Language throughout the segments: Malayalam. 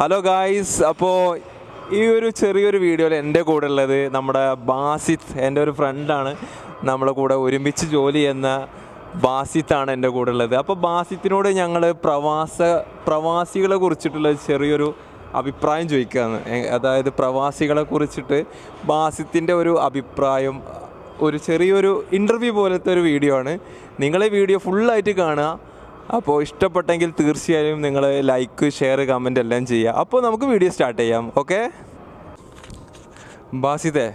ഹലോ ഗായ്സ് അപ്പോൾ ഈ ഒരു ചെറിയൊരു വീഡിയോയിൽ എന്റെ കൂടെ ഉള്ളത് നമ്മുടെ ബാസിത്ത് എന്റെ ഒരു ഫ്രണ്ടാണ് നമ്മളെ കൂടെ ഒരുമിച്ച് ജോലി ചെയ്യുന്ന ബാസിത്താണ് എന്റെ കൂടെ ഉള്ളത്. അപ്പോൾ ബാസിത്തിനോട് ഞങ്ങൾ പ്രവാസ പ്രവാസികളെ കുറിച്ചിട്ടുള്ള ചെറിയൊരു അഭിപ്രായം ചോദിക്കുകയാണ് അതായത് പ്രവാസികളെ കുറിച്ചിട്ട് ബാസിത്തിന്റെ ഒരു അഭിപ്രായം ഒരു ചെറിയൊരു ഇന്റർവ്യൂ പോലത്തെ ഒരു വീഡിയോ ആണ്. നിങ്ങളെ വീഡിയോ ഫുള്ളായിട്ട് കാണുക. അപ്പോൾ ഇഷ്ടപ്പെട്ടെങ്കിൽ തീർച്ചയായും നിങ്ങൾ ലൈക്ക് ഷെയർ കമന്റ് എല്ലാം ചെയ്യുക. അപ്പോൾ നമുക്ക് വീഡിയോ സ്റ്റാർട്ട് ചെയ്യാം. ഓക്കെ ബാസിതേ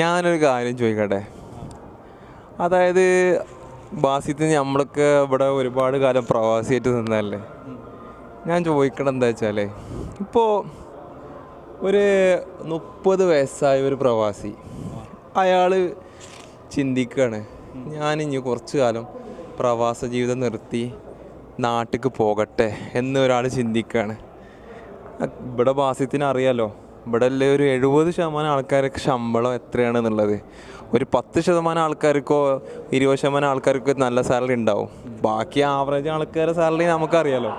ഞാനൊരു കാര്യം ചോദിക്കട്ടെ? അതായത് ബാസിത്ത് നമ്മളൊക്കെ ഇവിടെ ഒരുപാട് കാലം പ്രവാസിയായിട്ട് നിന്നല്ലേ ഞാൻ ചോദിക്കണം എന്താ വെച്ചാൽ ഇപ്പോൾ ഒരു മുപ്പത് വയസ്സായ ഒരു പ്രവാസി അയാൾ ചിന്തിക്കുകയാണ് ഞാനിനി കുറച്ച് കാലം പ്രവാസ ജീവിതം നിർത്തി നാട്ടിലേക്ക് പോകട്ടെ എന്ന് ഒരാൾ ചിന്തിക്കുകയാണ് ഇവിടെ ബാസ്യത്തിന് അറിയാലോ ഇവിടെ അല്ലേ ഒരു എഴുപത് ശതമാനം ആൾക്കാർക്ക് ശമ്പളം എത്രയാണെന്നുള്ളത് ഒരു പത്ത് ശതമാനം ആൾക്കാർക്കോ ഇരുപത് ശതമാനം ആൾക്കാർക്കോ നല്ല സാലറി ഉണ്ടാവും. ബാക്കി ആവറേജ് ആൾക്കാരുടെ സാലറി നമുക്കറിയാലോ.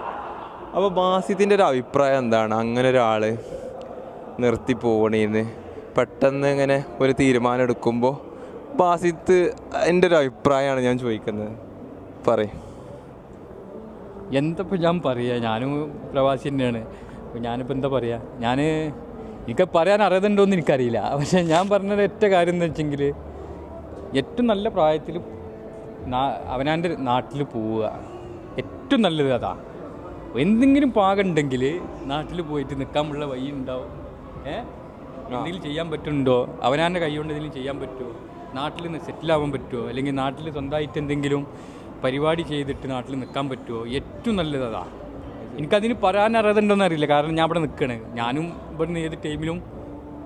അപ്പോൾ ബാസിത്തിന്റെ ഒരു അഭിപ്രായം എന്താണ്? അങ്ങനെ ഒരാൾ നിർത്തി പോകണേന്ന് പെട്ടെന്ന് ഇങ്ങനെ ഒരു തീരുമാനം എടുക്കുമ്പോൾ ബാസിത്ത് എന്റെ ഒരു അഭിപ്രായമാണ് ഞാൻ ചോദിക്കുന്നത്. പറയും. എന്തപ്പോൾ ഞാൻ പറയുക ഞാനും പ്രവാസി തന്നെയാണ്. അപ്പോൾ ഞാനിപ്പോൾ എന്താ പറയുക ഞാൻ എനിക്ക് പറയാൻ അറിയുന്നുണ്ടോയെന്ന് എനിക്കറിയില്ല. പക്ഷേ ഞാൻ പറഞ്ഞത് ഏറ്റവും കാര്യം എന്ന് വെച്ചെങ്കിൽ ഏറ്റവും നല്ല പ്രായത്തിൽ അവനാന്റെ നാട്ടിൽ പോവുക. ഏറ്റവും നല്ലത് അതാ. എന്തെങ്കിലും പാകമുണ്ടെങ്കിൽ നാട്ടിൽ പോയിട്ട് നിൽക്കാനുള്ള വഴി ഉണ്ടാവും. ഏ? എന്തെങ്കിലും ചെയ്യാൻ പറ്റുന്നുണ്ടോ? അവനാന്റെ കൈ കൊണ്ട് എന്തെങ്കിലും ചെയ്യാൻ പറ്റുമോ? നാട്ടിൽ നിന്ന് സെറ്റിലാവാൻ പറ്റുമോ? അല്ലെങ്കിൽ നാട്ടിൽ സ്വന്തമായിട്ട് എന്തെങ്കിലും പരിപാടി ചെയ്തിട്ട് നാട്ടിൽ നിൽക്കാൻ പറ്റുമോ? ഏറ്റവും നല്ലത് അതാ. എനിക്കതിന് പറയാൻ അറിയാതുണ്ടോന്ന് അറിയില്ല. കാരണം ഞാൻ ഇവിടെ നിൽക്കണേ. ഞാനും ഇവിടുന്ന് ഏത് ടൈമിലും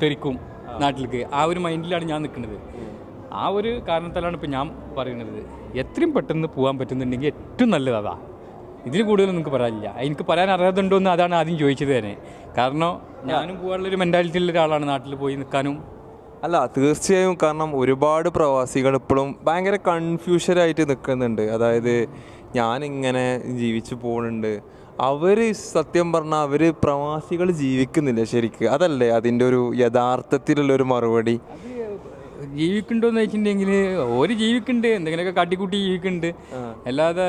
തെറിക്കും നാട്ടിലേക്ക്. ആ ഒരു മൈൻഡിലാണ് ഞാൻ നിൽക്കുന്നത്. ആ ഒരു കാരണത്താലാണ് ഇപ്പം ഞാൻ പറയുന്നത്. എത്രയും പെട്ടെന്ന് പോകാൻ പറ്റുന്നുണ്ടെങ്കിൽ ഏറ്റവും നല്ലത് അതാ. ഇതിൽ കൂടുതൽ നിങ്ങൾക്ക് പറയാനില്ല. എനിക്ക് പറയാൻ അറിയാതുണ്ടോ എന്ന് അതാണ് ആദ്യം ചോദിച്ചത് തന്നെ. കാരണം ഞാനും പോകാനുള്ളൊരു മെന്റാലിറ്റിയുള്ള ഒരാളാണ് നാട്ടിൽ പോയി നിൽക്കാനും അല്ല തീർച്ചയായും കാരണം ഒരുപാട് പ്രവാസികൾ ഇപ്പോഴും ഭയങ്കര കൺഫ്യൂഷനായിട്ട് നിൽക്കുന്നുണ്ട് അതായത് ഞാനിങ്ങനെ ജീവിച്ചു പോകുന്നുണ്ട് അവർ സത്യം പറഞ്ഞാൽ അവർ പ്രവാസികൾ ജീവിക്കുന്നില്ല ശരിക്ക്. അതല്ലേ അതിന്റെ ഒരു യഥാർത്ഥത്തിലുള്ള ഒരു മറുപടി? ജീവിക്കണ്ടോന്ന് വെച്ചിട്ടുണ്ടെങ്കിൽ ഓര് ജീവിക്കുന്നുണ്ട് എന്തെങ്കിലുമൊക്കെ കാട്ടിക്കൂട്ടി ജീവിക്കുന്നുണ്ട്. അല്ലാതെ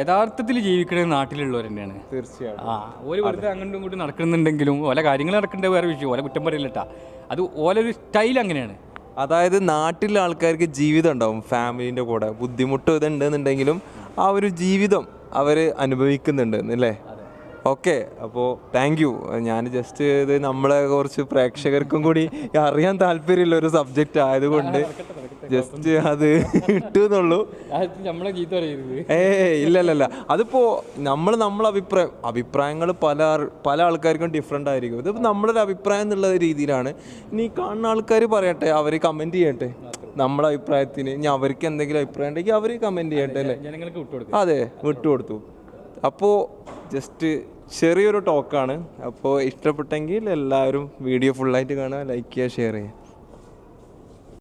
യഥാർത്ഥത്തിൽ ജീവിക്കണത് നാട്ടിലുള്ളവർ തന്നെയാണ്. തീർച്ചയായും ആ ഓര് വെറുതെ അങ്ങോട്ടും ഇങ്ങോട്ടും നടക്കുന്നുണ്ടെങ്കിലും ഓല കാര്യങ്ങൾ നടക്കേണ്ട വേറെ വിഷയം ഓല കുറ്റം പറയില്ലട്ടാ അത് ഓലൊരു സ്റ്റൈൽ അങ്ങനെയാണ്. അതായത് നാട്ടിലെ ആൾക്കാർക്ക് ജീവിതം ഉണ്ടാവും ഫാമിലിന്റെ കൂടെ. ബുദ്ധിമുട്ടും ഇതുണ്ടെന്നുണ്ടെങ്കിലും ആ ഒരു ജീവിതം അവർ അനുഭവിക്കുന്നുണ്ട് അല്ലേ? ഓക്കെ അപ്പോൾ താങ്ക് യു ഞാൻ ജസ്റ്റ് ഇത് നമ്മളെ കുറച്ച് പ്രേക്ഷകർക്കും കൂടി അറിയാൻ താല്പര്യമുള്ള ഒരു സബ്ജക്റ്റ് ആയതുകൊണ്ട് ജസ്റ്റ് അത് പറയരുത്. ഏ ഇല്ലല്ല ഇല്ല ഇല്ല അതിപ്പോ നമ്മൾ നമ്മളെ അഭിപ്രായം അഭിപ്രായങ്ങൾ പല പല ആൾക്കാർക്കും ഡിഫറെന്റ് ആയിരിക്കും. ഇത് നമ്മളൊരു അഭിപ്രായം എന്നുള്ള രീതിയിലാണ്. ഇനി കാണുന്ന ആൾക്കാർ പറയട്ടെ അവർ കമന്റ് ചെയ്യട്ടെ. നമ്മളെ അഭിപ്രായത്തിന് ഇനി അവർക്ക് എന്തെങ്കിലും അഭിപ്രായം ഉണ്ടെങ്കിൽ അവർ കമന്റ് ചെയ്യട്ടെ അല്ലേ? അതെ വിട്ടുകൊടുത്തു. അപ്പോൾ ജസ്റ്റ് ചെറിയൊരു ടോക്കാണ് അപ്പോൾ ഇഷ്ടപ്പെട്ടെങ്കിൽ എല്ലാവരും വീഡിയോ ഫുള്ളായിട്ട് കാണുക ലൈക്ക് ചെയ്യുക ഷെയർ ചെയ്യുക.